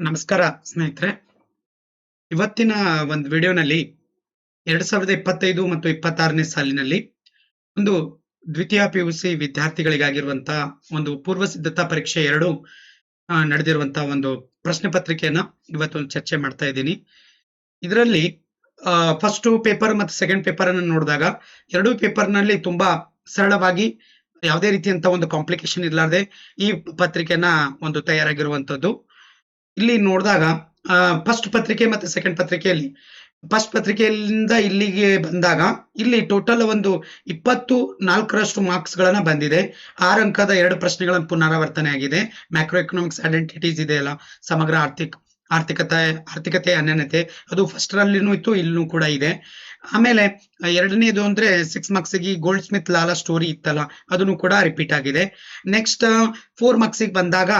ನಮಸ್ಕಾರ, ಸ್ನೇಹಿತರೆ. ಇವತ್ತಿನ ಒಂದು ವಿಡಿಯೋನಲ್ಲಿ ಎರಡ್ ಸಾವಿರದ ಇಪ್ಪತ್ತೈದು ಮತ್ತು ಇಪ್ಪತ್ತಾರನೇ ಸಾಲಿನಲ್ಲಿ ಒಂದು ದ್ವಿತೀಯ ಪಿ ಯು ಸಿ ವಿದ್ಯಾರ್ಥಿಗಳಿಗಾಗಿರುವಂತಹ ಒಂದು ಪೂರ್ವ ಸಿದ್ಧತಾ ಪರೀಕ್ಷೆ ಎರಡು ನಡೆದಿರುವಂತಹ ಒಂದು ಪ್ರಶ್ನೆ ಪತ್ರಿಕೆಯನ್ನ ಇವತ್ತೊಂದು ಚರ್ಚೆ ಮಾಡ್ತಾ ಇದ್ದೀನಿ. ಇದರಲ್ಲಿ ಫಸ್ಟ್ ಪೇಪರ್ ಮತ್ತು ಸೆಕೆಂಡ್ ಪೇಪರ್ ಅನ್ನು ನೋಡಿದಾಗ ಎರಡೂ ಪೇಪರ್ನಲ್ಲಿ ತುಂಬಾ ಸರಳವಾಗಿ ಯಾವುದೇ ರೀತಿಯಂತ ಒಂದು ಕಾಂಪ್ಲಿಕೇಶನ್ ಇರಲಾರ್ದೆ ಈ ಪತ್ರಿಕೆನ ಒಂದು ತಯಾರಾಗಿರುವಂತದ್ದು. ಇಲ್ಲಿ ನೋಡಿದಾಗ ಫಸ್ಟ್ ಪತ್ರಿಕೆ ಮತ್ತೆ ಸೆಕೆಂಡ್ ಪತ್ರಿಕೆಯಲ್ಲಿ. ಫಸ್ಟ್ ಪತ್ರಿಕೆಯಿಂದ ಇಲ್ಲಿಗೆ ಬಂದಾಗ, ಇಲ್ಲಿ ಟೋಟಲ್ ಒಂದು ಇಪ್ಪತ್ತು ನಾಲ್ಕರಷ್ಟು ಮಾರ್ಕ್ಸ್ ಗಳನ್ನ ಬಂದಿದೆ. ಆರು ಅಂಕದ ಎರಡು ಪ್ರಶ್ನೆಗಳ ಪುನರಾವರ್ತನೆ ಆಗಿದೆ. ಮ್ಯಾಕ್ರೋ ಎಕನಾಮಿಕ್ಸ್ ಐಡೆಂಟಿಟೀಸ್ ಇದೆ ಅಲ್ಲ, ಸಮಗ್ರ ಆರ್ಥಿಕ, ಆರ್ಥಿಕತೆ ಆರ್ಥಿಕತೆ ಅನ್ಯನತೆ ಅದು ಫಸ್ಟ್ರಲ್ಲಿನೂ ಇತ್ತು ಇಲ್ಲೂ ಕೂಡ ಇದೆ. ಆಮೇಲೆ, ಎರಡನೇದು ಅಂದ್ರೆ ಸಿಕ್ಸ್ ಮಾರ್ಕ್ಸ್ಗೆ ಗೋಲ್ಡ್ ಸ್ಮಿತ್ ಲಾಲಾ ಸ್ಟೋರಿ ಇತ್ತಲ್ಲ, ಅದನ್ನು ಕೂಡ ರಿಪೀಟ್ ಆಗಿದೆ. ನೆಕ್ಸ್ಟ್ ಫೋರ್ ಮಾರ್ಕ್ಸ್ ಬಂದಾಗ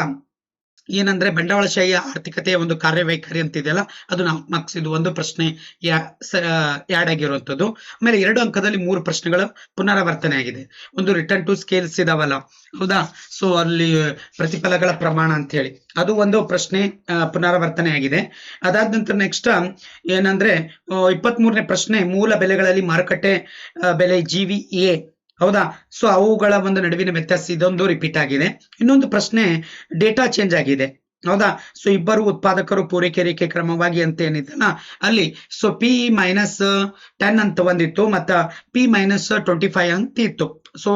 ಏನಂದ್ರೆ ಬಂಡವಾಳಶಾಹಿ ಆರ್ಥಿಕತೆಯ ಒಂದು ಕಾರ್ಯವೈಖರಿ ಅಂತ ಇದೆಯಲ್ಲ ಅದು ನಾಲ್ಕು ಮಾರ್ಕ್ಸ್ ಇದು ಒಂದು ಪ್ರಶ್ನೆ ಯಾಡ್ ಆಗಿರುವಂತದ್ದು ಆಮೇಲೆ ಎರಡು ಅಂಕದಲ್ಲಿ ಮೂರು ಪ್ರಶ್ನೆಗಳು ಪುನರಾವರ್ತನೆ ಆಗಿದೆ. ಒಂದು ರಿಟರ್ನ್ ಟು ಸ್ಕೇಲ್ಸ್ ಇದಾವಲ್ಲ, ಹೌದಾ? ಸೊ ಅಲ್ಲಿ ಪ್ರತಿಫಲಗಳ ಪ್ರಮಾಣ ಅಂತ ಹೇಳಿ ಅದು ಒಂದು ಪ್ರಶ್ನೆ ಪುನರಾವರ್ತನೆ ಆಗಿದೆ. ಅದಾದ ನಂತರ ನೆಕ್ಸ್ಟ್ ಏನಂದ್ರೆ ಇಪ್ಪತ್ತ್ ಮೂರನೇ ಪ್ರಶ್ನೆ, ಮೂಲ ಬೆಲೆಗಳಲ್ಲಿ ಮಾರುಕಟ್ಟೆ ಬೆಲೆ ಜಿವಿ ಎ ಹೌದಾ? ಸೊ ಅವುಗಳ ಒಂದು ನಡುವಿನ ವ್ಯತ್ಯಾಸ ಇದೊಂದು ರಿಪೀಟ್ ಆಗಿದೆ. ಇನ್ನೊಂದು ಪ್ರಶ್ನೆ ಡೇಟಾ ಚೇಂಜ್ ಆಗಿದೆ. ಹೌದಾ? ಸೊ ಇಬ್ಬರು ಉತ್ಪಾದಕರು ಪೂರೈಕೆ ರೇಖೆ ಕ್ರಮವಾಗಿ ಅಂತ ಏನಿದೆಲ್ಲ ಅಲ್ಲಿ ಸೊ ಪಿ ಮೈನಸ್ ಟೆನ್ ಅಂತ ಒಂದಿತ್ತು, ಮತ್ತ ಪಿ ಮೈನಸ್ ಟ್ವೆಂಟಿ ಫೈವ್ ಅಂತ ಇತ್ತು. ಸೊ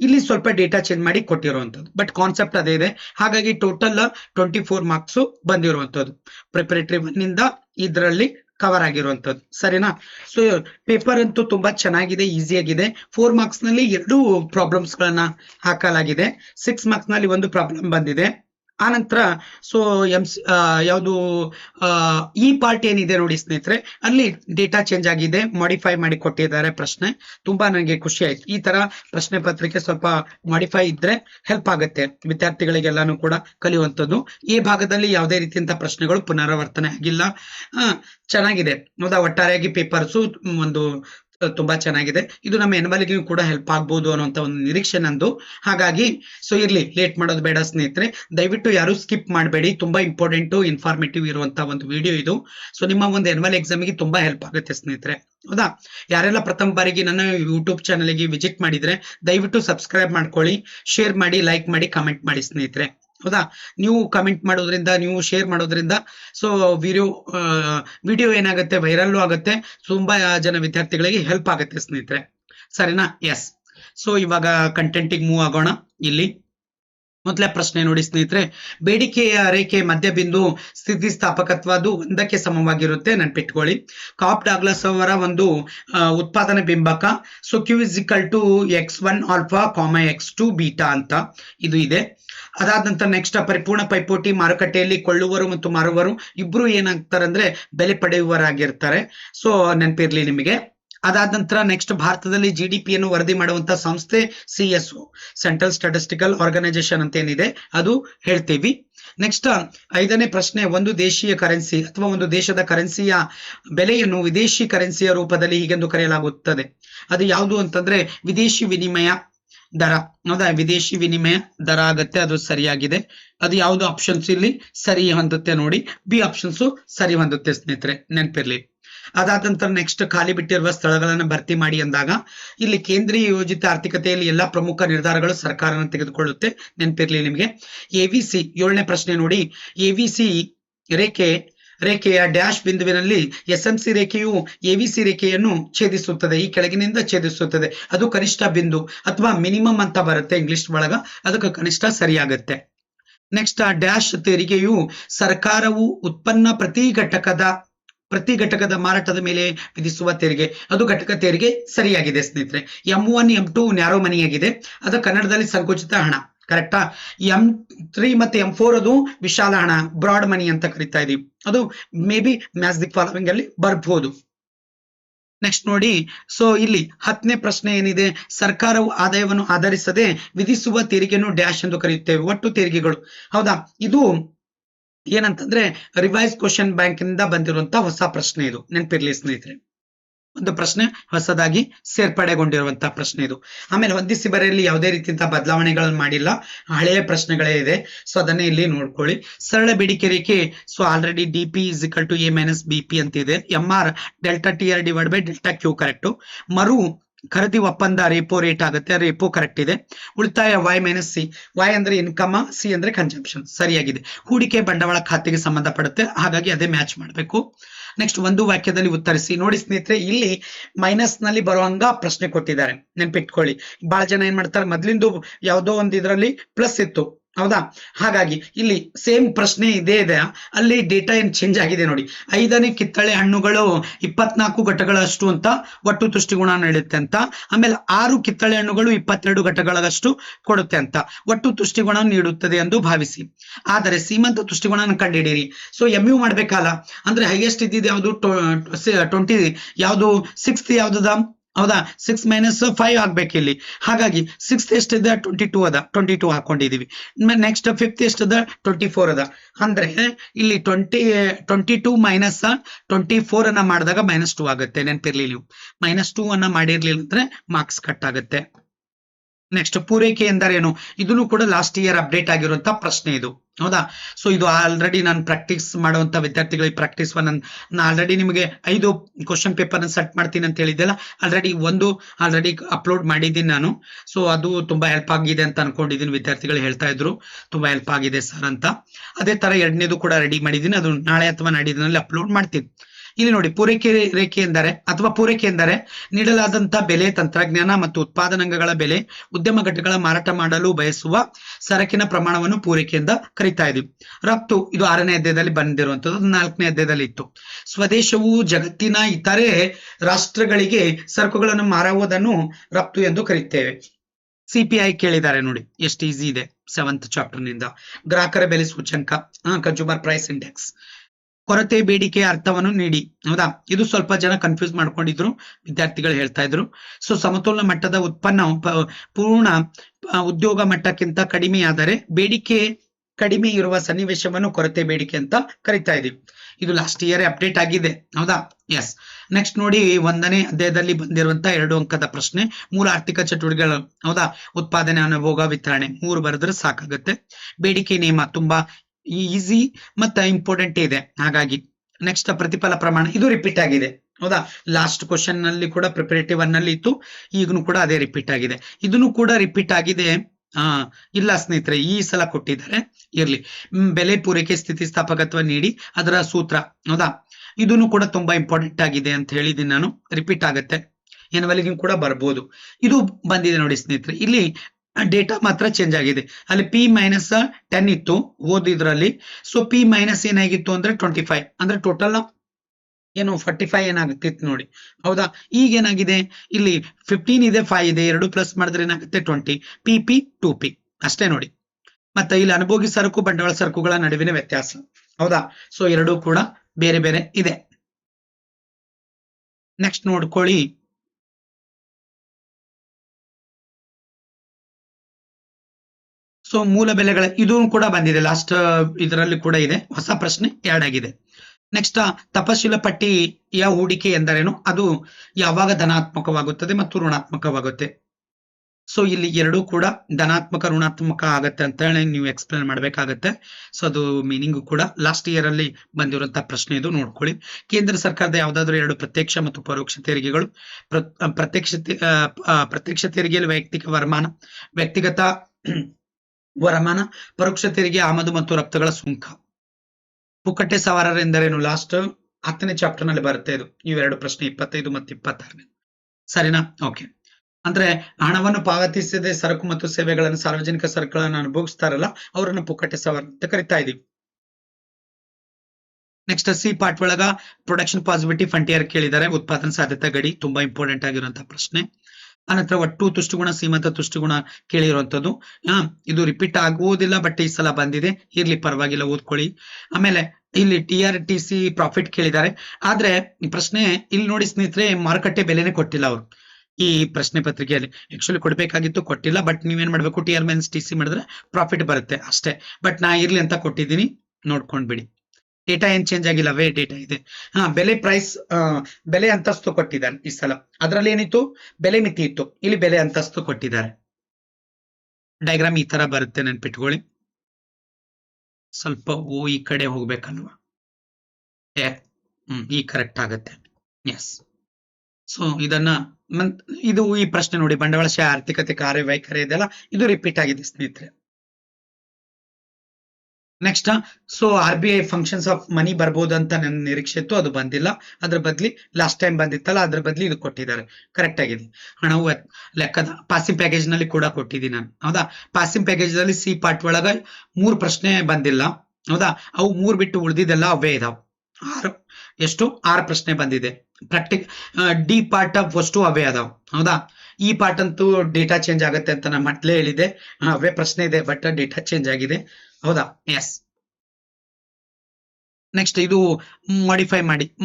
ಇಲ್ಲಿ ಸ್ವಲ್ಪ ಡೇಟಾ ಚೇಂಜ್ ಮಾಡಿ ಕೊಟ್ಟಿರುವಂತದ್ದು ಬಟ್ ಕಾನ್ಸೆಪ್ಟ್ ಅದೇ ಇದೆ. ಹಾಗಾಗಿ ಟೋಟಲ್ ಟ್ವೆಂಟಿ ಫೋರ್ ಮಾರ್ಕ್ಸ್ ಬಂದಿರುವಂತದ್ದು ಪ್ರಿಪರೇಟರಿ ಒನ್ ಇಂದ ಇದರಲ್ಲಿ ಕವರ್ ಆಗಿರುವಂತದ್ದು ಸರಿನಾ? ಸೊ ಪೇಪರ್ ಅಂತೂ ತುಂಬಾ ಚೆನ್ನಾಗಿದೆ ಈಸಿ ಆಗಿದೆ. ಫೋರ್ ಮಾರ್ಕ್ಸ್ನಲ್ಲಿ ಎರಡು ಪ್ರಾಬ್ಲಮ್ಸ್ ಗಳನ್ನ ಹಾಕಲಾಗಿದೆ. ಸಿಕ್ಸ್ ಮಾರ್ಕ್ಸ್ನಲ್ಲಿ ಒಂದು ಪ್ರಾಬ್ಲಮ್ ಬಂದಿದೆ. ಆನಂತರ ಸೊ ಎಂ ಯಾವುದು ಈ ಪಾರ್ಟ್ ಏನಿದೆ ನೋಡಿ ಸ್ನೇಹಿತರೆ, ಅಲ್ಲಿ ಡೇಟಾ ಚೇಂಜ್ ಆಗಿದೆ ಮಾಡಿಫೈ ಮಾಡಿ ಕೊಟ್ಟಿದ್ದಾರೆ ಪ್ರಶ್ನೆ. ತುಂಬಾ ನನಗೆ ಖುಷಿ ಆಯ್ತು. ಈ ತರ ಪ್ರಶ್ನೆ ಪತ್ರಿಕೆ ಸ್ವಲ್ಪ ಮಾಡಿಫೈ ಇದ್ರೆ ಹೆಲ್ಪ್ ಆಗುತ್ತೆ ವಿದ್ಯಾರ್ಥಿಗಳಿಗೆಲ್ಲಾನು ಕೂಡ ಕಲಿಯುವಂಥದ್ದು. ಈ ಭಾಗದಲ್ಲಿ ಯಾವುದೇ ರೀತಿಯಂತ ಪ್ರಶ್ನೆಗಳು ಪುನರಾವರ್ತನೆ ಆಗಿಲ್ಲ. ಚೆನ್ನಾಗಿದೆ. ಹೌದಾ ಒಟ್ಟಾರೆಯಾಗಿ ಪೇಪರ್ಸು ಒಂದು ತುಂಬಾ ಚೆನ್ನಾಗಿದೆ. ಇದು ನಮ್ಮ ಎನ್ವಲ್ಗೂ ಕೂಡ ಹೆಲ್ಪ್ ಆಗ್ಬೋದು ಅನ್ನುವಂತ ಒಂದು ನಿರೀಕ್ಷೆ ನಂದು. ಹಾಗಾಗಿ ಸೊ ಇರ್ಲಿ ಲೇಟ್ ಮಾಡೋದು ಬೇಡ ಸ್ನೇಹಿತರೆ. ದಯವಿಟ್ಟು ಯಾರು ಸ್ಕಿಪ್ ಮಾಡಬೇಡಿ. ತುಂಬಾ ಇಂಪಾರ್ಟೆಂಟ್ ಇನ್ಫಾರ್ಮೇಟಿವ್ ಇರುವಂತ ಒಂದು ವಿಡಿಯೋ ಇದು. ಸೊ ನಿಮ್ಮ ಒಂದು ಎನ್ವಲ್ ಎಕ್ಸಾಮಿಗೆ ತುಂಬಾ ಹೆಲ್ಪ್ ಆಗುತ್ತೆ ಸ್ನೇಹಿತರೆ. ಹೌದಾ? ಯಾರೆಲ್ಲ ಪ್ರಥಮ ಬಾರಿಗೆ ನನ್ನ ಯೂಟ್ಯೂಬ್ ಚಾನಲ್ಗೆ ವಿಸಿಟ್ ಮಾಡಿದ್ರೆ, ದಯವಿಟ್ಟು ಸಬ್ಸ್ಕ್ರೈಬ್ ಮಾಡ್ಕೊಳ್ಳಿ ಶೇರ್ ಮಾಡಿ ಲೈಕ್ ಮಾಡಿ ಕಮೆಂಟ್ ಮಾಡಿ ಸ್ನೇಹಿತರೆ. ಹೌದಾ? ನೀವು ಕಮೆಂಟ್ ಮಾಡೋದ್ರಿಂದ, ನೀವು ಶೇರ್ ಮಾಡೋದ್ರಿಂದ. ಸೊ ವಿಡಿಯೋ ವಿಡಿಯೋ ಏನಾಗುತ್ತೆ? ವೈರಲ್ಲು ಆಗುತ್ತೆ. ತುಂಬಾ ಜನ ವಿದ್ಯಾರ್ಥಿಗಳಿಗೆ ಹೆಲ್ಪ್ ಆಗುತ್ತೆ ಸ್ನೇಹಿತರೆ. ಸರಿನಾ? ಎಸ್ ಸೊ ಇವಾಗ ಕಂಟೆಂಟಿಗೆ ಮೂವ್ ಆಗೋಣ. ಇಲ್ಲಿ. ಮೊದಲ ಪ್ರಶ್ನೆ ನೋಡಿ ಸ್ನೇಹಿತರೆ. ಬೇಡಿಕೆಯ ರೇಖೆ ಮಧ್ಯಬಿಂದು ಸ್ಥಿತಿಸ್ಥಾಪಕತ್ವ ಅದು ಒಂದಕ್ಕೆ ಸಮವಾಗಿರುತ್ತೆ. ನೆನ್ಪಿಟ್ಕೊಳ್ಳಿ. ಕಾಪ್ ಡಾಗ್ಲಸ್ ಅವರ ಒಂದು ಉತ್ಪಾದನೆ ಬಿಂಬಕ. So Q equal to X one alpha comma X two beta ಅಂತ. ಇದು ಇದೆ. ಅದಾದ ನಂತರ ನೆಕ್ಸ್ಟ್ ಪರಿಪೂರ್ಣ ಪೈಪೋಟಿ ಮಾರುಕಟ್ಟೆಯಲ್ಲಿ ಕೊಳ್ಳುವರು ಮತ್ತು ಮಾರುವರು ಇಬ್ರು ಏನಾಗ್ತಾರೆ ಅಂದ್ರೆ ಬೆಲೆ ಪಡೆಯುವರಾಗಿರ್ತಾರೆ ಸೊ ನೆನಪಿರ್ಲಿ ನಿಮಗೆ. ಅದಾದ ನಂತರ ನೆಕ್ಸ್ಟ್ ಭಾರತದಲ್ಲಿ ಜಿ ಡಿ ಪಿಯನ್ನು ವರದಿ ಮಾಡುವಂತ ಸಂಸ್ಥೆ C S central statistical organisation ಅಂತ ಏನಿದೆ ಅದು ಹೇಳ್ತೀವಿ. ನೆಕ್ಸ್ಟ್ ಐದನೇ ಪ್ರಶ್ನೆ, ಒಂದು ದೇಶೀಯ ಕರೆನ್ಸಿ ಅಥವಾ ಒಂದು ದೇಶದ ಕರೆನ್ಸಿಯ ಬೆಲೆಯನ್ನು ವಿದೇಶಿ ಕರೆನ್ಸಿಯ ರೂಪದಲ್ಲಿ ಹೀಗೆಂದು ಕರೆಯಲಾಗುತ್ತದೆ. ಅದು ಯಾವುದು ಅಂತಂದ್ರೆ ವಿದೇಶಿ ವಿನಿಮಯ ದರ. ಹೌದಾ ವಿದೇಶಿ ವಿನಿಮಯ ದರ ಆಗತ್ತೆ, ಅದು ಸರಿಯಾಗಿದೆ. ಅದು ಯಾವ್ದು ಆಪ್ಷನ್ಸ್ ಇಲ್ಲಿ ಸರಿ ಹೊಂದುತ್ತೆ ನೋಡಿ. ಬಿ ಆಪ್ಷನ್ಸ್ ಸರಿ ಹೊಂದುತ್ತೆ ಸ್ನೇಹಿತರೆ, ನೆನಪಿರ್ಲಿ. ಅದಾದ ನಂತರ ನೆಕ್ಸ್ಟ್ ಖಾಲಿ ಬಿಟ್ಟಿರುವ ಸ್ಥಳಗಳನ್ನು ಭರ್ತಿ ಮಾಡಿ ಅಂದಾಗ, ಇಲ್ಲಿ ಕೇಂದ್ರೀಯ ಯೋಜಿತ ಆರ್ಥಿಕತೆಯಲ್ಲಿ ಎಲ್ಲಾ ಪ್ರಮುಖ ನಿರ್ಧಾರಗಳು ಸರ್ಕಾರನ ತೆಗೆದುಕೊಳ್ಳುತ್ತೆ, ನೆನಪಿರ್ಲಿ ನಿಮಗೆ. ಎವಿಸಿ ಏಳನೇ ಪ್ರಶ್ನೆ ನೋಡಿ. ಎವಿಸಿ ರೇಖೆ ರೇಖೆಯ ಡ್ಯಾಶ್ ಬಿಂದುವಿನಲ್ಲಿ ಎಸ್ ಎಂ ಸಿ ರೇಖೆಯು ಎವಿಸಿ ರೇಖೆಯನ್ನು ಛೇದಿಸುತ್ತದೆ. ಈ ಕೆಳಗಿನಿಂದ ಛೇದಿಸುತ್ತದೆ. ಅದು ಕನಿಷ್ಠ ಬಿಂದು ಅಥವಾ ಮಿನಿಮಮ್ ಅಂತ ಬರುತ್ತೆ ಇಂಗ್ಲಿಷ್ ಒಳಗ. ಅದಕ್ಕೆ ಕನಿಷ್ಠ ಸರಿಯಾಗುತ್ತೆ. ನೆಕ್ಸ್ಟ್ ಡ್ಯಾಶ್ ತೆರಿಗೆಯು ಸರ್ಕಾರವು ಉತ್ಪನ್ನ ಪ್ರತಿ ಘಟಕದ ಪ್ರತಿ ಘಟಕದ ಮಾರಾಟದ ಮೇಲೆ ವಿಧಿಸುವ ತೆರಿಗೆ. ಅದು ಘಟಕ ತೆರಿಗೆ ಸರಿಯಾಗಿದೆ ಸ್ನೇಹಿತರೆ. M one, M two narrow money ಆಗಿದೆ ಅದು ಕನ್ನಡದಲ್ಲಿ ಸಂಕುಚಿತ ಹಣ. ಕರೆಕ್ಟಾ? ಎಂ ತ್ರೀ ಮತ್ತೆ ಎಂ ಫೋರ್ ಅದು ವಿಶಾಲ ಹಣ. ಬ್ರಾಡ್ ಮನಿ ಅಂತ ಕರಿತಾ ಇದೀವಿ. ಅದು may be match the following ಅಲ್ಲಿ ಬರ್ಬೋದು. ನೆಕ್ಸ್ಟ್ ನೋಡಿ ಸೊ ಇಲ್ಲಿ ಹತ್ತನೇ ಪ್ರಶ್ನೆ ಏನಿದೆ? ಸರ್ಕಾರವು ಆದಾಯವನ್ನು ಆಧರಿಸದೆ ವಿಧಿಸುವ ತೆರಿಗೆಯನ್ನು ಡ್ಯಾಶ್ ಎಂದು ಕರೆಯುತ್ತೇವೆ. ಒಟ್ಟು ತೆರಿಗೆಗಳು. ಹೌದಾ? ಇದು ಏನಂತಂದ್ರೆ ರಿವೈಸ್ ಕ್ವಶನ್ ಬ್ಯಾಂಕ್ ಇಂದ ಬಂದಿರುವಂತಹ ಹೊಸ ಪ್ರಶ್ನೆ ಇದು. ನೆನಪಿರ್ಲಿ ಸ್ನೇಹಿತರೆ. ಒಂದು ಪ್ರಶ್ನೆ ಹೊಸದಾಗಿ ಸೇರ್ಪಡೆಗೊಂಡಿರುವಂತಹ ಪ್ರಶ್ನೆ ಇದು. ಆಮೇಲೆ ಹೊಂದಿಸಿ ಬರೆಯಲ್ಲಿ ಯಾವುದೇ ರೀತಿಯಂತಹ ಬದಲಾವಣೆಗಳನ್ನು ಮಾಡಿಲ್ಲ. ಹಳೆಯ ಪ್ರಶ್ನೆಗಳೇ ಇದೆ. ಸೊ ಅದನ್ನೇ ಇಲ್ಲಿ ನೋಡ್ಕೊಳ್ಳಿ. ಸರಳ ಬೇಡಿಕೆ ರೇಖೆ. So already D P is equal to A minus B P ಅಂತ ಇದೆ. M R delta T R divide by delta Q correct ಮರು ಖರೀದಿ ಒಪ್ಪಂದ ರೇಪೋ ರೇಟ್ ಆಗುತ್ತೆ. ರೇಪೋ ಕರೆಕ್ಟ್ ಇದೆ. ಉಳಿತಾಯ ವೈ ಮೈನಸ್ ಸಿ ವೈ ಅಂದ್ರೆ ಇನ್ಕಮ್ ಸಿ ಅಂದ್ರೆ ಕನ್ಸಂಪ್ಷನ್ ಸರಿಯಾಗಿದೆ. ಹೂಡಿಕೆ ಬಂಡವಾಳ ಖಾತೆಗೆ ಸಂಬಂಧಪಡುತ್ತೆ. ಹಾಗಾಗಿ ಅದೇ ಮ್ಯಾಚ್ ಮಾಡಬೇಕು. ನೆಕ್ಸ್ಟ್ ಒಂದು ವಾಕ್ಯದಲ್ಲಿ ಉತ್ತರಿಸಿ. ನೋಡಿ ಸ್ನೇಹಿತರೆ, ಇಲ್ಲಿ ಮೈನಸ್ನಲ್ಲಿ ಬರುವಂಗ ಪ್ರಶ್ನೆ ಕೊಟ್ಟಿದ್ದಾರೆ. ನೆನ್ಪಿಟ್ಕೊಳ್ಳಿ. ಬಹಳ ಜನ ಏನ್ ಮಾಡ್ತಾರೆ? ಮೊದ್ಲಿಂದು ಯಾವುದೋ ಒಂದು ಇದರಲ್ಲಿ ಪ್ಲಸ್ ಇತ್ತು. ಹೌದಾ? ಹಾಗಾಗಿ ಇಲ್ಲಿ ಸೇಮ್ ಪ್ರಶ್ನೆ ಇದೇ ಇದೆ. ಅಲ್ಲಿ ಡೇಟಾ ಏನ್ ಚೇಂಜ್ ಆಗಿದೆ ನೋಡಿ. ಐದನೇ ಕಿತ್ತಳೆ ಹಣ್ಣುಗಳು ಇಪ್ಪತ್ನಾಲ್ಕು ಘಟಗಳಷ್ಟು ಅಂತ ಒಟ್ಟು ತುಷ್ಟಿಗುಣ ನಡೆಯುತ್ತೆ ಅಂತ. ಆಮೇಲೆ ಆರು ಕಿತ್ತಳೆ ಹಣ್ಣುಗಳು ಇಪ್ಪತ್ತೆರಡು ಘಟಗಳಷ್ಟು ಕೊಡುತ್ತೆ ಅಂತ. ಒಟ್ಟು ತುಷ್ಟಿಗುಣ ನೀಡುತ್ತದೆ ಎಂದು ಭಾವಿಸಿ. ಆದರೆ ಸೀಮಂತ ತುಷ್ಟಿಗುಣನ ಕಂಡುಹಿಡಿಯಿರಿ ಸೊ ಎಂ ಯು ಮಾಡ್ಬೇಕಲ್ಲ. ಅಂದ್ರೆ ಹೈಯೆಸ್ಟ್ ಇದ್ದಿದ್ದು ಯಾವುದು? ಟ್ವೆಂಟಿ ಯಾವುದು? ಸಿಕ್ಸ್ತ್ ಯಾವ್ದದ? ಹೌದಾ? ಸಿಕ್ಸ್ ಮೈನಸ್ ಫೈವ್ ಆಗ್ಬೇಕು ಇಲ್ಲಿ. ಹಾಗಾಗಿ ಸಿಕ್ಸ್ತ್ ಎಷ್ಟಿದೆ ಟ್ವೆಂಟಿ ಟೂ ಅದ. ಟ್ವೆಂಟಿ ಟೂ ಹಾಕೊಂಡಿದೀವಿ ನೆಕ್ಸ್ಟ್ ಫಿಫ್ತ್ ಎಷ್ಟದ ಟ್ವೆಂಟಿ ಫೋರ್ ಅದ. ಅಂದ್ರೆ, ಇಲ್ಲಿ twenty twenty two minus twenty four ಅನ್ನ ಮಾಡಿದಾಗ ಮೈನಸ್ ಟೂ ಆಗುತ್ತೆ. ನೆನಪಿರ್ಲಿ ನೀವು. ಮೈನಸ್ ಟೂ ಅನ್ನ ಮಾಡಿರ್ಲಿಲ್ಲ ಅಂದ್ರೆ ಮಾರ್ಕ್ಸ್ ಕಟ್ ಆಗುತ್ತೆ. ನೆಕ್ಸ್ಟ್ ಪೂರೈಕೆ ಎಂದರೇನು ಇದನ್ನು ಕೂಡ ಲಾಸ್ಟ್ ಇಯರ್ ಅಪ್ಡೇಟ್ ಆಗಿರುವಂತ ಪ್ರಶ್ನೆ ಇದು. ಹೌದಾ? ಸೊ ಇದು ಆಲ್ರೆಡಿ ನಾನು ಪ್ರಾಕ್ಟೀಸ್ ಮಾಡುವಂತ ವಿದ್ಯಾರ್ಥಿಗಳಿಗೆ ಪ್ರಾಕ್ಟೀಸ್ ನಾನು ಆಲ್ರೆಡಿ ನಿಮಗೆ ಐದು ಕ್ವಶನ್ ಪೇಪರ್ ಸೆಟ್ ಮಾಡ್ತೀನಿ ಅಂತ ಹೇಳಿದ್ದೆಲ್ಲ ಆಲ್ರೆಡಿ ಒಂದು ಆಲ್ರೆಡಿ ಅಪ್ಲೋಡ್ ಮಾಡಿದ್ದೀನಿ ನಾನು. ಸೊ ಅದು ತುಂಬಾ ಹೆಲ್ಪ್ ಆಗಿದೆ ಅಂತ ಅನ್ಕೊಂಡಿದ್ದೀನಿ ವಿದ್ಯಾರ್ಥಿಗಳು ಹೇಳ್ತಾ ಇದ್ರು. ತುಂಬಾ ಹೆಲ್ಪ್ ಆಗಿದೆ ಸರ್ ಅಂತ. ಅದೇ ತರ ಎರಡನೇದು ಕೂಡ ರೆಡಿ ಮಾಡಿದ್ದೀನಿ. ಅದು ನಾಳೆ ಅಥವಾ ನಾಡಿದ್ದಿನಲ್ಲಿ ಅಪ್ಲೋಡ್ ಮಾಡ್ತೀನಿ. ಇಲ್ಲಿ ನೋಡಿ ಪೂರೈಕೆ ರೇಖೆ ಎಂದರೆ ಅಥವಾ ಪೂರೈಕೆ ಎಂದರೆ ನೀಡಲಾದಂತಹ ಬೆಲೆ, ತಂತ್ರಜ್ಞಾನ ಮತ್ತು ಉತ್ಪಾದನಾಂಗಗಳ ಬೆಲೆ, ಉದ್ಯಮ ಘಟಕಗಳ ಮಾರಾಟ ಮಾಡಲು ಬಯಸುವ ಸರಕಿನ ಪ್ರಮಾಣವನ್ನು ಪೂರೈಕೆಯಿಂದ ಕರಿತಾ ಇದೀವಿ ರಫ್ತು ಇದು ಆರನೇ ಅಧ್ಯಾಯದಲ್ಲಿ ಬಂದಿರುವಂತದ್ದು ನಾಲ್ಕನೇ ಅಧ್ಯಾಯದಲ್ಲಿ ಇತ್ತು. ಸ್ವದೇಶವು ಜಗತ್ತಿನ ಇತರೆ ರಾಷ್ಟ್ರಗಳಿಗೆ ಸರಕುಗಳನ್ನು ಮಾರುವುದನ್ನು ರಫ್ತು ಎಂದು ಕರೀತೇವೆ. ಸಿಪಿಐ ಕೇಳಿದ್ದಾರೆ ನೋಡಿ, ಎಷ್ಟು ಈಸಿ ಇದೆ ಸೆವೆಂತ್ ಚಾಪ್ಟರ್ನಿಂದ. ಗ್ರಾಹಕರ ಬೆಲೆ ಸೂಚಂಕ ಕನ್ಸ್ಯೂಮರ್ ಪ್ರೈಸ್ ಇಂಡೆಕ್ಸ್ ಕೊರತೆ ಬೇಡಿಕೆಯ ಅರ್ಥವನ್ನು ನೀಡಿ. ಹೌದಾ? ಇದು ಸ್ವಲ್ಪ ಜನ ಕನ್ಫ್ಯೂಸ್ ಮಾಡ್ಕೊಂಡಿದ್ರು, ವಿದ್ಯಾರ್ಥಿಗಳು ಹೇಳ್ತಾ ಇದ್ರು. ಸೊ ಸಮತೋಲನ ಮಟ್ಟದ ಉತ್ಪನ್ನ ಪೂರ್ಣ ಉದ್ಯೋಗ ಮಟ್ಟಕ್ಕಿಂತ ಕಡಿಮೆಯಾದರೆ ಬೇಡಿಕೆ ಕಡಿಮೆ ಇರುವ ಸನ್ನಿವೇಶವನ್ನು ಕೊರತೆ ಬೇಡಿಕೆ ಅಂತ ಕರಿತಾ ಇದೀವಿ ಇದು ಲಾಸ್ಟ್ ಇಯರ್ ಅಪ್ಡೇಟ್ ಆಗಿದೆ. ಹೌದಾ? ಎಸ್ ನೆಕ್ಸ್ಟ್ ನೋಡಿ, ಒಂದನೇ ಅಧ್ಯಾಯದಲ್ಲಿ ಬಂದಿರುವಂತ ಎರಡು ಅಂಕದ ಪ್ರಶ್ನೆ. ಮೂಲ ಆರ್ಥಿಕ ಚಟುವಟಿಕೆಗಳು. ಹೌದಾ? ಉತ್ಪಾದನೆ, ಅನುಭೋಗ, ವಿತರಣೆ. ಮೂರು ಬರೆದ್ರೆ ಸಾಕಾಗುತ್ತೆ. ಬೇಡಿಕೆ, ನಿಯಮ. ತುಂಬಾ ಈಸಿ ಮತ್ತೆ ಇಂಪಾರ್ಟೆಂಟ್ ಇದೆ. ಹಾಗಾಗಿ ನೆಕ್ಸ್ಟ್ ಪ್ರತಿಫಲ ಪ್ರಮಾಣ ಇದು ರಿಪೀಟ್ ಆಗಿದೆ. ಹೌದಾ? ಲಾಸ್ಟ್ ಕ್ವಶನ್ನಲ್ಲಿ ಕೂಡ ಪ್ರಿಪರೇಟಿವ್ ಒನ್ನಲ್ಲಿ ಇತ್ತು. ಈಗನು ಕೂಡ ಅದೇ ರಿಪೀಟ್ ಆಗಿದೆ. ಇದನ್ನು ಕೂಡ ರಿಪೀಟ್ ಆಗಿದೆ. ಆ, ಇಲ್ಲ ಸ್ನೇಹಿತರೆ, ಈ ಸಲ ಕೊಟ್ಟಿದ್ದಾರೆ. ಇರ್ಲಿ. ಬೆಲೆ ಪೂರೈಕೆ ಸ್ಥಿತಿಸ್ಥಾಪಕತ್ವ ನೀಡಿ ಅದರ ಸೂತ್ರ. ಹೌದಾ? ಇದನ್ನು ಕೂಡ ತುಂಬಾ ಇಂಪಾರ್ಟೆಂಟ್ ಆಗಿದೆ ಅಂತ ಹೇಳಿದೀನಿ ನಾನು. ರಿಪೀಟ್ ಆಗುತ್ತೆ. ಎನ್ವಲಿಗೂ ಕೂಡ ಬರ್ಬೋದು. ಇದು ಬಂದಿದೆ ನೋಡಿ ಸ್ನೇಹಿತರೆ. ಇಲ್ಲಿ ಡೇಟಾ ಮಾತ್ರ ಚೇಂಜ್ ಆಗಿದೆ. ಅಲ್ಲಿ ಪಿ ಮೈನಸ್ ಟೆನ್ ಇತ್ತು ಓದಿದ್ರಲ್ಲಿ. ಸೊ ಪಿ ಮೈನಸ್ ಏನಾಗಿತ್ತು ಅಂದ್ರೆ ಟ್ವೆಂಟಿ ಫೈವ್ ಅಂದ್ರೆ ಟೋಟಲ್ ಏನು ಫಾರ್ಟಿ ಫೈವ್ ಏನಾಗುತ್ತಿತ್ತು ನೋಡಿ. ಹೌದಾ? ಈಗ ಏನಾಗಿದೆ? ಇಲ್ಲಿ ಫಿಫ್ಟೀನ್ ಇದೆ ಫೈವ್ ಇದೆ, ಎರಡು ಪ್ಲಸ್ ಮಾಡಿದ್ರೆ ಏನಾಗುತ್ತೆ? Twenty P P two P ಅಷ್ಟೇ ನೋಡಿ. ಮತ್ತೆ ಇಲ್ಲಿ ಅನುಭೋಗಿ ಸರಕು, ಬಂಡವಾಳ ಸರಕುಗಳ ನಡುವಿನ ವ್ಯತ್ಯಾಸ. ಹೌದಾ? ಸೊ ಎರಡೂ ಕೂಡ ಬೇರೆ ಬೇರೆ ಇದೆ. ನೆಕ್ಸ್ಟ್ ನೋಡ್ಕೊಳ್ಳಿ. ಸೊ ಮೂಲ ಬೆಲೆಗಳ ಇದು ಕೂಡ ಬಂದಿದೆ. ಲಾಸ್ಟ್ ಇದರಲ್ಲಿ ಕೂಡ ಇದೆ. ಹೊಸ ಪ್ರಶ್ನೆ ಎರಡ್ ಆಗಿದೆ ನೆಕ್ಸ್ಟ್ ತಪಶೀಲ ಪಟ್ಟಿಯ ಹೂಡಿಕೆ ಎಂದರೇನು? ಅದು ಯಾವಾಗ ಧನಾತ್ಮಕವಾಗುತ್ತದೆ ಮತ್ತು ಋಣಾತ್ಮಕವಾಗುತ್ತೆ? ಸೊ ಇಲ್ಲಿ ಎರಡೂ ಕೂಡ ಧನಾತ್ಮಕ, ಋಣಾತ್ಮಕ ಆಗತ್ತೆ ಅಂತ ಹೇಳಿ ನೀವು ಎಕ್ಸ್ಪ್ಲೇನ್ ಮಾಡ್ಬೇಕಾಗತ್ತೆ. ಸೊ ಅದು ಮೀನಿಂಗ್ ಕೂಡ ಲಾಸ್ಟ್ ಇಯರ್ ಅಲ್ಲಿ ಬಂದಿರುವಂತಹ ಪ್ರಶ್ನೆ ಇದು. ನೋಡ್ಕೊಳ್ಳಿ. ಕೇಂದ್ರ ಸರ್ಕಾರದ ಯಾವ್ದಾದ್ರು ಎರಡು ಪ್ರತ್ಯಕ್ಷ ಮತ್ತು ಪರೋಕ್ಷ ತೆರಿಗೆಗಳು. ಪ್ರ- ಪ್ರತ್ಯಕ್ಷ ಪ್ರತ್ಯಕ್ಷ ತೆರಿಗೆಯಲ್ಲಿ ವೈಯಕ್ತಿಕ ವರಮಾನ, ವ್ಯಕ್ತಿಗತ ವರಮಾನ, ಪರೋಕ್ಷ ತೆರಿಗೆ, ಆಮದು ಮತ್ತು ರಫ್ತುಗಳ ಸುಂಕ. ಪುಕ್ಕಟ್ಟೆ ಸವಾರರ ಎಂದರೇನು ಲಾಸ್ಟ್ ಹತ್ತನೇ ಚಾಪ್ಟರ್ನಲ್ಲಿ ಬರುತ್ತೆ ಇದು. ಇವೆರಡು ಪ್ರಶ್ನೆ, ಇಪ್ಪತ್ತೈದು ಮತ್ತು ಇಪ್ಪತ್ತಾರನೇ. ಸರಿನಾ? ಓಕೆ. ಅಂದ್ರೆ ಹಣವನ್ನು ಪಾವತಿಸದೆ ಸರಕು ಮತ್ತು ಸೇವೆಗಳನ್ನು ಸಾರ್ವಜನಿಕ ಸರಕುಗಳನ್ನು ಅನುಭವಿಸ್ತಾರಲ್ಲ, ಅವರನ್ನು ಪುಕ್ಕಟ್ಟೆ ಸವಾರ ಅಂತ ಕರಿತಾ ಇದೀವಿ. ನೆಕ್ಸ್ಟ್ ಸಿ ಪಾರ್ಟ್ ಒಳಗ ಪ್ರೊಡಕ್ಷನ್ ಪಾಸಿಬಿಲಿಟಿ ಫಂಟಿಯರ್ ಕೇಳಿದ್ದಾರೆ. ಉತ್ಪಾದನಾ ಸಾಧ್ಯತೆ ಗಡಿ, ತುಂಬಾ ಇಂಪಾರ್ಟೆಂಟ್ ಆಗಿರುವಂತಹ ಪ್ರಶ್ನೆ. ಅನಂತರ ಒಟ್ಟು ತುಷ್ಟುಗುಣ, ಸೀಮಂತ ತುಷ್ಟುಗುಣ ಕೇಳಿರುವಂತದ್ದು ಹಾ, ಇದು ರಿಪೀಟ್ ಆಗುವುದಿಲ್ಲ ಬಟ್ ಈ ಸಲ ಬಂದಿದೆ. ಇರ್ಲಿ, ಪರವಾಗಿಲ್ಲ, ಓದ್ಕೊಳ್ಳಿ. ಆಮೇಲೆ ಇಲ್ಲಿ T R T C profit ಕೇಳಿದ್ದಾರೆ. ಆದ್ರೆ ಪ್ರಶ್ನೆ ಇಲ್ಲಿ ನೋಡಿ ಸ್ನೇಹಿತರೆ, ಮಾರುಕಟ್ಟೆ ಬೆಲೆನೇ ಕೊಟ್ಟಿಲ್ಲ ಅವರು. ಈ ಪ್ರಶ್ನೆ ಪತ್ರಿಕೆಯಲ್ಲಿ ಆಕ್ಚುಲಿ ಕೊಡ್ಬೇಕಾಗಿತ್ತು, ಕೊಟ್ಟಿಲ್ಲ ಬಟ್ ನೀವೇನ್ ಮಾಡ್ಬೇಕು? T R minus T C ಮಾಡಿದ್ರೆ ಪ್ರಾಫಿಟ್ ಬರುತ್ತೆ ಅಷ್ಟೇ. ಬಟ್ ನಾ ಇರ್ಲಿ ಅಂತ ಕೊಟ್ಟಿದ್ದೀನಿ. ನೋಡ್ಕೊಂಡ್ಬಿಡಿ. ಡೇಟಾ ಏನ್ ಚೇಂಜ್ ಆಗಿಲ್ಲ ವೇ ಡೇಟಾ ಇದೆ. ಹಾ, ಬೆಲೆ ಪ್ರೈಸ್ ಬೆಲೆ ಅಂತಸ್ತು ಕೊಟ್ಟಿದ್ದಾರೆ ಈ ಸಲ. ಅದರಲ್ಲಿ ಏನಿತ್ತು? ಬೆಲೆ ಮಿತಿ ಇತ್ತು. ಇಲ್ಲಿ ಬೆಲೆ ಅಂತಸ್ತು ಕೊಟ್ಟಿದ್ದಾರೆ. ಡೈಗ್ರಾಮ್ ಈ ತರ ಬರುತ್ತೆ ನೆನ್ಪಿಟ್ಕೊಳ್ಳಿ. ಸ್ವಲ್ಪ ಓ ಈ ಕಡೆ ಹೋಗ್ಬೇಕಲ್ವಾ? ಹ್ಮ್, ಈ ಕರೆಕ್ಟ್ ಆಗತ್ತೆ. ಎಸ್ ಸೊ ಇದನ್ನ ಇದು ಈ ಪ್ರಶ್ನೆ ನೋಡಿ, ಬಂಡವಾಳಶಾಹಿ ಆರ್ಥಿಕತೆ, ಕಾರ್ಯವೈಖರಿ ಇದೆಲ್ಲ ಇದು ರಿಪೀಟ್ ಆಗಿದೆ ಸ್ನೇಹಿತರೆ. Next so R B I functions of money ಬರ್ಬೋದು ಅಂತ ನನ್ನ ನಿರೀಕ್ಷೆ ಇತ್ತು, ಅದು ಬಂದಿಲ್ಲ. ಅದ್ರ ಬದ್ಲಿ ಲಾಸ್ಟ್ ಟೈಮ್ ಬಂದಿತ್ತಲ್ಲ, ಅದ್ರ ಬದ್ಲಿ ಇದು ಕೊಟ್ಟಿದ್ದಾರೆ. ಕರೆಕ್ಟ್ ಆಗಿದೆ. ಹಣವು ಲೆಕ್ಕದ ಪಾಸಿಂಗ್ ಪ್ಯಾಕೇಜ್ನಲ್ಲಿ ಕೂಡ ಕೊಟ್ಟಿದ್ದೀನಿ ನಾನು. ಹೌದಾ? ಪಾಸಿಂಗ್ ಪ್ಯಾಕೇಜ್ನಲ್ಲಿ ಸಿ ಪಾರ್ಟ್ ಒಳಗ ಮೂರ್ ಪ್ರಶ್ನೆ ಬಂದಿಲ್ಲ. ಹೌದಾ? ಅವು ಮೂರ್ ಬಿಟ್ಟು ಉಳಿದಿದ್ದೆಲ್ಲ ಅವೇ ಇದಾವ್. ಆರು ಎಷ್ಟು? ಆರು ಪ್ರಶ್ನೆ ಬಂದಿದೆ. ಪ್ರಾಕ್ಟಿಕ್ ಡಿ ಪಾರ್ಟ್ ಆಫ್ ಅಷ್ಟು ಅವೇ ಅದಾವ್. ಹೌದಾ? ಈ ಪಾರ್ಟ್ ಅಂತೂ ಡೇಟಾ ಚೇಂಜ್ ಆಗುತ್ತೆ ಅಂತ ನಾನು ಮೊದಲೇ ಹೇಳಿದೆ ಅವೇ ಪ್ರಶ್ನೆ ಇದೆ ಬಟ್ ಡೇಟಾ ಚೇಂಜ್ ಆಗಿದೆ. ಹೌದಾ? ಎಸ್ ನೆಕ್ಸ್ಟ್ ಇದು ಮಾಡಿಫೈ ಮಾಡಿ.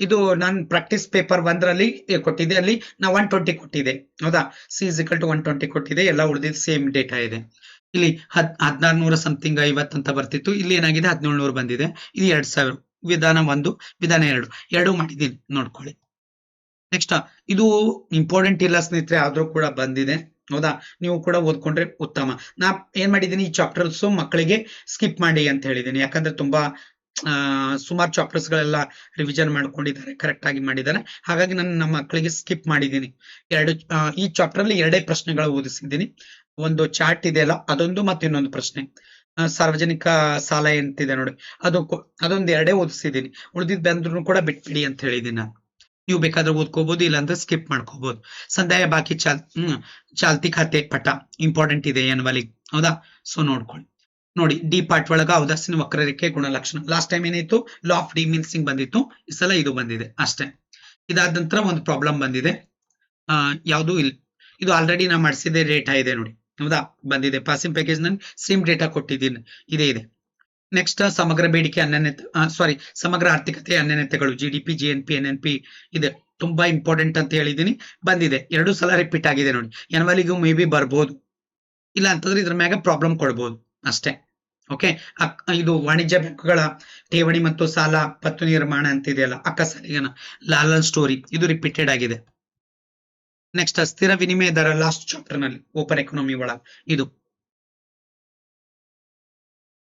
ಇದು ನಾನು ಪ್ರಾಕ್ಟೀಸ್ ಪೇಪರ್ ಒಂದರಲ್ಲಿ ಕೊಟ್ಟಿದೆ ಅಲ್ಲಿ ನಾ ಒನ್ ಟ್ವೆಂಟಿ ಕೊಟ್ಟಿದೆ ಹೌದಾ? ಸಿ ಟು ಒನ್ ಟ್ವೆಂಟಿ ಕೊಟ್ಟಿದೆ ಎಲ್ಲ ಉಳಿದಿದ್ದು ಸೇಮ್ ಡೇಟಾ ಇದೆ. ಇಲ್ಲಿ ಹದ್ ಹದಿನಾರು ನೂರ ಸಮಥಿಂಗ್ ಐವತ್ತು ಅಂತ ಬರ್ತಿತ್ತು. ಇಲ್ಲಿ ಏನಾಗಿದೆ? ಹದಿನೇಳು ನೂರು ಬಂದಿದೆ. ಇದು ಎರಡ್ ಸಾವಿರ. ವಿಧಾನ ಒಂದು, ವಿಧಾನ ಎರಡು. ಎರಡು ಮಾಡಿದ್ದೀನಿ. ನೋಡ್ಕೊಳ್ಳಿ. ನೆಕ್ಸ್ಟ್ ಇದು ಇಂಪಾರ್ಟೆಂಟ್ ಇಲ್ಲ ಸ್ನೇಹಿತರೆ, ಆದ್ರೂ ಕೂಡ ಬಂದಿದೆ. ಹೌದಾ? ನೀವು ಕೂಡ ಓದ್ಕೊಂಡ್ರೆ ಉತ್ತಮ. ನಾ ಏನ್ ಮಾಡಿದ್ದೀನಿ, ಈ ಚಾಪ್ಟರ್ಸ್ ಮಕ್ಕಳಿಗೆ ಸ್ಕಿಪ್ ಮಾಡಿ ಅಂತ ಹೇಳಿದ್ದೀನಿ. ಯಾಕಂದ್ರೆ ತುಂಬಾ ಸುಮಾರು ಚಾಪ್ಟರ್ಸ್ ಗಳೆಲ್ಲ ರಿವಿಷನ್ ಮಾಡ್ಕೊಂಡಿದ್ದಾರೆ ಕರೆಕ್ಟ್ ಆಗಿ ಮಾಡಿದ್ದಾರೆ. ಹಾಗಾಗಿ ನಾನು ನಮ್ಮ ಮಕ್ಕಳಿಗೆ ಸ್ಕಿಪ್ ಮಾಡಿದ್ದೀನಿ. ಎರಡು ಈ ಚಾಪ್ಟರ್ ಅಲ್ಲಿ ಎರಡೇ ಪ್ರಶ್ನೆಗಳು ಓದಿಸಿದ್ದೀನಿ. ಒಂದು ಚಾರ್ಟ್ ಇದೆಯಲ್ಲ ಅದೊಂದು ಮತ್ತೆ ಇನ್ನೊಂದು ಪ್ರಶ್ನೆ. ಸಾರ್ವಜನಿಕ ಸಾಲ ಎಂತಿದೆ ನೋಡಿ. ಅದು ಅದೊಂದು ಎರಡೇ ಓದಿಸಿದ್ದೀನಿ. ಉಳಿದಿದ್ದು ಬಂದ್ರು ಕೂಡ ಬಿಟ್ಬಿಡಿ ಅಂತ ಹೇಳಿದ್ದೀನಿ ನಾನು. ನೀವು ಬೇಕಾದ್ರೆ ಓದ್ಕೋಬಹುದು ಇಲ್ಲಾಂದ್ರೆ ಸ್ಕಿಪ್ ಮಾಡ್ಕೋಬಹುದು ಸಂದಾಯ ಬಾಕಿ ಚಾಲ್ ಚಾಲ್ತಿ ಖಾತೆ ಪಟ ಇಂಪಾರ್ಟೆಂಟ್ ಇದೆ ಎನ್ವಲಿ ಹೌದಾ? ಸೊ ನೋಡ್ಕೊಳ್ಳಿ. ನೋಡಿ ಡಿ ಪಾರ್ಟ್ ಒಳಗ ಔದಾಸೀನ ವಕ್ರರೇಖೆ ಗುಣಲಕ್ಷಣ. ಲಾಸ್ಟ್ ಟೈಮ್ ಏನಾಯ್ತು? ಲಾ ಆಫ್ ಡಿಮಿನ್ಸಿಂಗ್ ಬಂದಿತ್ತು. ಈ ಸಲ ಇದು ಬಂದಿದೆ ಅಷ್ಟೇ. ಇದಾದ ನಂತರ ಒಂದು ಪ್ರಾಬ್ಲಮ್ ಬಂದಿದೆ. ಆ, ಯಾವುದು ಇಲ್ಲ. ಇದು ಆಲ್ರೆಡಿ ನಾ ಮಾಡಿಸಿದೆ ಡೇಟಾ ಇದೆ ನೋಡಿ. ಹೌದಾ? ಬಂದಿದೆ. ಪಾಸಿಂಗ್ ಪ್ಯಾಕೇಜ್ನಲ್ಲಿ ಸೇಮ್ ಡೇಟಾ ಕೊಟ್ಟಿದ್ದೀನಿ. ಇದೇ, ಇದೆ. ನೆಕ್ಸ್ಟ್ ಸಮಗ್ರ ಬೇಡಿಕೆ ಅನನ್ಯತೆ ಸಾರಿ ಸಮಗ್ರ ಆರ್ಥಿಕತೆ ಅನನ್ಯತೆಗಳು G D P G N P N N P ಇದೆ. ತುಂಬಾ ಇಂಪಾರ್ಟೆಂಟ್ ಅಂತ ಹೇಳಿದೀನಿ ಬಂದಿದೆ. ಎರಡು ಸಲ ರಿಪೀಟ್ ಆಗಿದೆ ನೋಡಿ. ಎನ್ವಲಿಗೂ ಮೇ ಬಿ ಬರ್ಬೋದು. ಇಲ್ಲ ಅಂತಂದ್ರೆ ಇದ್ರ ಮ್ಯಾಗ ಪ್ರಾಬ್ಲಮ್ ಕೊಡ್ಬೋದು. ಅಷ್ಟೇ. ಓಕೆ ಇದು ವಾಣಿಜ್ಯ ಬ್ಯಾಂಕುಗಳ ಠೇವಣಿ ಮತ್ತು ಸಾಲ, ಪತ್ತು ನಿರ್ಮಾಣ ಅಂತ ಇದೆಯಲ್ಲ ಅಕ್ಕಸಾಲಿಗನ ಲಾಲನ್ ಸ್ಟೋರಿ ಇದು ರಿಪೀಟೆಡ್ ಆಗಿದೆ. ನೆಕ್ಸ್ಟ್ ಸ್ಥಿರ ವಿನಿಮಯ ದರ ಲಾಸ್ಟ್ ಚಾಪ್ಟರ್ನಲ್ಲಿ ಓಪನ್ ಎಕನಾಮಿ ಒಳಗ. ಇದು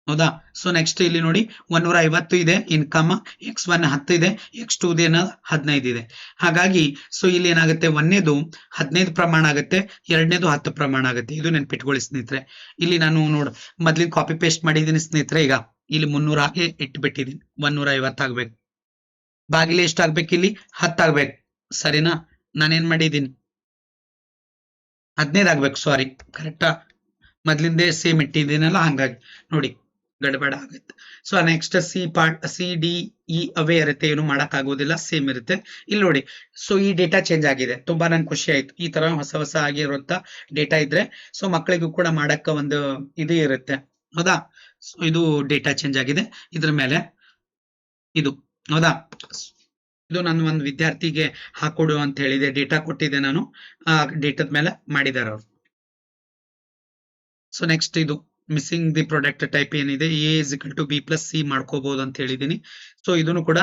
ಹೌದಾ? ಸೊ ನೆಕ್ಸ್ಟ್ ಇಲ್ಲಿ ನೋಡಿ ಒಂದೂರ ಐವತ್ತು ಇದೆ ಇನ್ಕಮ್ ಎಕ್ಸ್ ಒನ್ ಹತ್ತು ಇದೆ ಎಕ್ಸ್ ಟೂ ಏನ ಹದಿನೈದು ಇದೆ. ಹಾಗಾಗಿ ಸೊ ಇಲ್ಲಿ ಏನಾಗುತ್ತೆ? ಒಂದನೇದು ಹದಿನೈದು ಪ್ರಮಾಣ ಆಗುತ್ತೆ, ಎರಡನೇದು ಹತ್ತು ಪ್ರಮಾಣ ಆಗುತ್ತೆ. ಇದು ನೆನ್ಪಿಟ್ಕೊಳ್ಳಿ ಸ್ನೇಹಿತರೆ. ಇಲ್ಲಿ ನಾನು ನೋಡು, ಮೊದ್ಲಿನ ಕಾಪಿ ಪೇಸ್ಟ್ ಮಾಡಿದ್ದೀನಿ ಸ್ನೇಹಿತರೆ. ಈಗ, ಇಲ್ಲಿ ಮುನ್ನೂರ ಹಾಗೆ ಇಟ್ಬಿಟ್ಟಿದ್ದೀನಿ ಒಂದೂರ ಐವತ್ತು ಆಗ್ಬೇಕು. ಬಾಗಿಲು ಎಷ್ಟು ಆಗ್ಬೇಕು ಇಲ್ಲಿ? ಹತ್ತು ಆಗ್ಬೇಕು. ಸರಿನಾ? ನಾನೇನ್ ಮಾಡಿದ್ದೀನಿ? ಹದಿನೈದು ಆಗ್ಬೇಕು ಸಾರಿ ಕರೆಕ್ಟಾ ಮೊದ್ಲಿಂದೇ ಸೇಮ್ ಇಟ್ಟಿದ್ದೀನಲ್ಲ, ಹಂಗಾಗಿ. ನೋಡಿ ಗಡಬಡ ಆಗುತ್ತೆ. So next C part C D E ಅವೇ ಇರುತ್ತೆ. ಏನು ಮಾಡಕ್ ಆಗೋದಿಲ್ಲ ಸೇಮ್ ಇರುತ್ತೆ. ಇಲ್ಲಿ ನೋಡಿ. ಸೊ ಈ ಡೇಟಾ ಚೇಂಜ್ ಆಗಿದೆ. ತುಂಬಾ ನಂಗೆ ಖುಷಿ ಆಯ್ತು. ಈ ತರ ಹೊಸ ಹೊಸ ಆಗಿರುವಂತ ಡೇಟಾ ಇದ್ರೆ ಸೊ ಮಕ್ಕಳಿಗೂ ಕೂಡ ಮಾಡಕ್ಕ ಒಂದು ಇದು ಇರುತ್ತೆ. ಹೌದಾ? ಸೊ ಇದು ಡೇಟಾ ಚೇಂಜ್ ಆಗಿದೆ. ಇದ್ರ ಮೇಲೆ ಇದು. ಹೌದಾ? ಇದು ನಾನು ಒಂದು ವಿದ್ಯಾರ್ಥಿಗೆ ಹಾಕೊಡು ಅಂತ ಹೇಳಿದೆ. ಡೇಟಾ ಕೊಟ್ಟಿದ್ದೆ ನಾನು. ಆ ಡೇಟಾದ ಮೇಲೆ ಮಾಡಿದ್ದಾರೆ ಅವರು. ಸೊ ನೆಕ್ಸ್ಟ್ ಇದು. ಮಿಸ್ಸಿಂಗ್ ದಿ ಪ್ರೊಡಕ್ಟ್ ಟೈಪ್ ಏನಿದೆ A is equal to B plus C ಮಾಡ್ಕೋಬಹುದು ಅಂತ ಹೇಳಿದೀನಿ. ಸೊ ಇದನ್ನು ಕೂಡ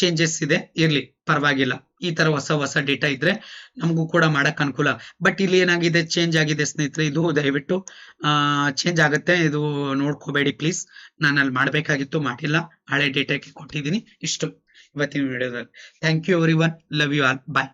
ಚೇಂಜಸ್ ಇದೆ. ಇರ್ಲಿ, ಪರವಾಗಿಲ್ಲ. ಈ ತರ ಹೊಸ ಹೊಸ ಡೇಟಾ ಇದ್ರೆ ನಮಗೂ ಕೂಡ ಮಾಡಕ್ ಅನುಕೂಲ. ಬಟ್ ಇಲ್ಲಿ ಏನಾಗಿದೆ ಚೇಂಜ್ ಆಗಿದೆ ಸ್ನೇಹಿತರೆ, ಇದು ದಯವಿಟ್ಟು ಚೇಂಜ್ ಆಗುತ್ತೆ. ಇದು ನೋಡ್ಕೋಬೇಡಿ ಪ್ಲೀಸ್ ನಾನು ಅಲ್ಲಿ ಮಾಡ್ಬೇಕಾಗಿತ್ತು, ಮಾಡಿಲ್ಲ. ಹಳೆ ಡೇಟಾಕ್ಕೆ ಕೊಟ್ಟಿದ್ದೀನಿ ಇಷ್ಟು ಇವತ್ತಿನ ವಿಡಿಯೋದಲ್ಲಿ thank you everyone love you all bye